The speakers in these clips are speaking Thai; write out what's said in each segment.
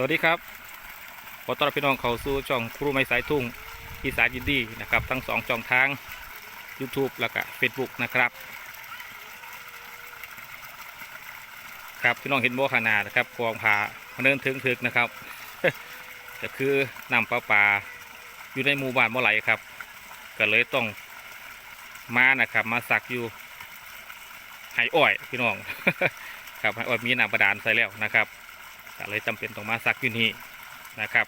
สวัสดีครับ ขอต้อนรับพี่น้องเข้าสู่ช่องครูไม้สายทุ่งอีสานยินดีนะครับ ทั้งสองช่องทาง YouTube แล้วก็ Facebook นะครับ ครับพี่น้องเห็นบ่ขนาดนะครับกองผาเดินถึงถึกนะครับก็คือน้ำประปาอยู่ในหมู่บ้านบ่อไหลครับ ก็เลยต้องมานะครับ มาสักอยู่ไหอ้อยพี่น้อง ครับไหอ้อยมีน้ำประดานใส่แล้วนะครับ ก็เลยจำเป็นต้องมาซักอยู่นี่นะครับ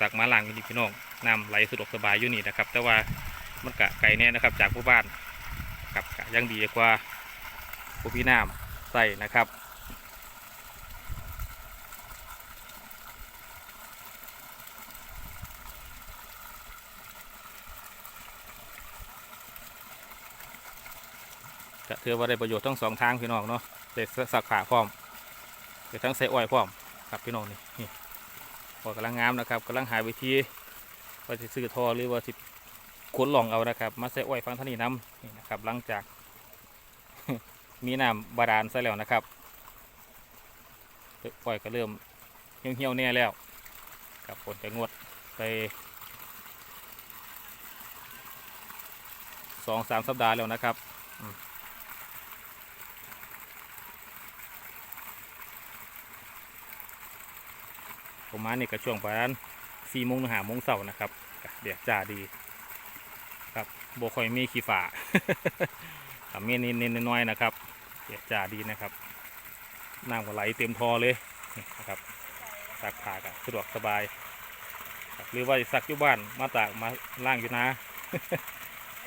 ซักมาล้างอยู่นี่พี่น้องน้ำไหลสะดวกสบายอยู่นี่นะครับ แต่ว่ามันกะไกลแน่นะครับจากผู้บ้านกับกะยังดีกว่าผู้พี่น้ำใส่นะครับ ก็ถือว่าได้ประโยชน์ทั้งสองทางพี่น้องเนาะเด็กสักขาพร้อมเด็กทั้งใส่อ้อยพร้อมครับพี่น้องนี่นี่พอกำลังงามนะครับกำลังหาวิธีว่าจะซื้อทอหรือว่าสิขนหลองเอานะครับ มาใส่อ้อยฟังท่านี้น้ำนี่นะครับ หลังจาก มีน้ำบาดาลใส่แล้วนะครับอ้อยก็เริ่มเหี่ยวๆแน่แล้วครับผลจะงดไปสองสามสัปดาห์แล้วนะครับ ประมาณนี้ก็ช่วงประมาณสี่โมงหาโมงเช้านะครับเดี๋ยวจ่าดี ครับโบคอยมีขี้ฝาทำมีนิดนิดๆน้อยนะครับเดี๋ยวจ่าดีนะครับน้ำก็ไหลเต็มทอเลยนะครับซักผ้ากันสะดวกสบาย หรือว่าจะซักอยู่บ้านมาตากมาล่างอยู่นะ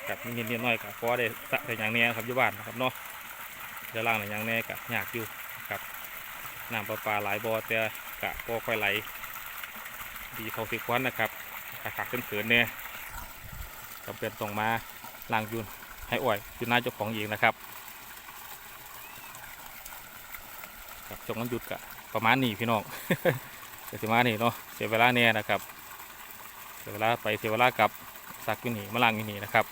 กับมีนิดนิดๆน้อยก็พอได้ซักแต่อย่างนี้ครับอยู่บ้านนะครับเนาะเดล่างแต่อย่างนี้ยก็ยากอยู่ครับ น้ำประปาหลายบ่อแต่กะพอค่อยไหล ดีเขาสิควันนะครับขาขาขึ้นเขินเนี่ยจำเป็นต้องมาล้างยุนให้อ่อยอยู่หน้าเจ้าของเองนะครับครับจงน้ำหยุดกะประมาณนี้พี่น้องเดี๋ยวสิมานี่เนาะเสียเวลาเนี่ยนะครับ เสียเวลาไปเสียเวลากลับสักอยู่นี่มาล้างอยู่นี่นะครับ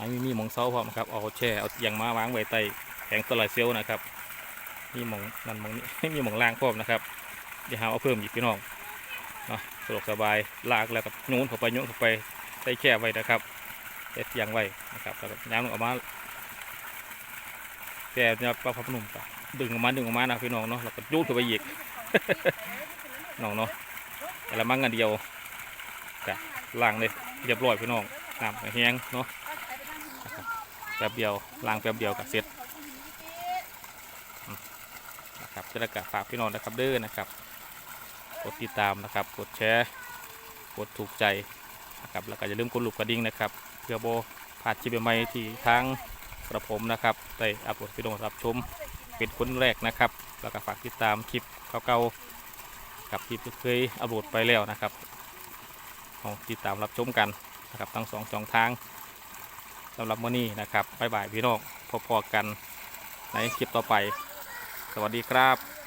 อันนี้มีหมองเสาพร้อมครับเอาแช่เอาเตียงมาวางไว้ใต้แผงโซลาร์เซลล์นะครับ มีหมองนั่นหมองนี้มีหมองล่างพร้อมนะครับเดี๋ยวหาเอาเพิ่มอีกพี่น้องเนาะสะดวกสบายลากแล้วก็โน้นเข้าไปโน้นเข้าไปใส่แช่ไว้นะครับใส่เตียงไว้นะครับแล้วก็ย้ำออกมาแช่เนี่ยปลาพับหนุ่มดึงออกมาดึงออกมานะพี่น้องเนาะแล้วก็ยูดเข้าไปอีกน้องเนาะแต่ละมั่งกันเดียวก็ล้างเลยเรียบร้อยพี่น้องน้ำแห้งเนาะ แป๊บเดียวล้างแป๊บเดียวกับเสร็จนะครับจะได้กะฝากพี่น้องนะครับเด้อนะครับ กดติดตามนะครับ กดแชร์ กดถูกใจนะครับแล้วก็อย่าลืมกดลูกกระดิ่งนะครับ เพื่อโบผ่านชิปใหม่ที่ทางกระผมนะครับได้อัปโหลดพี่น้องรับชมเป็นคนแรกนะครับ แล้วก็ฝากติดตามคลิปเก่าๆกับที่เคยอัปโหลดไปแล้วนะครับเอาติดตามรับชมกันนะครับทั้งสองช่องทางำหรับมื้อนี้นะครับบ๊ายบายพี่น้องพบๆกันในคลิปต่อไป สวัสดีครับ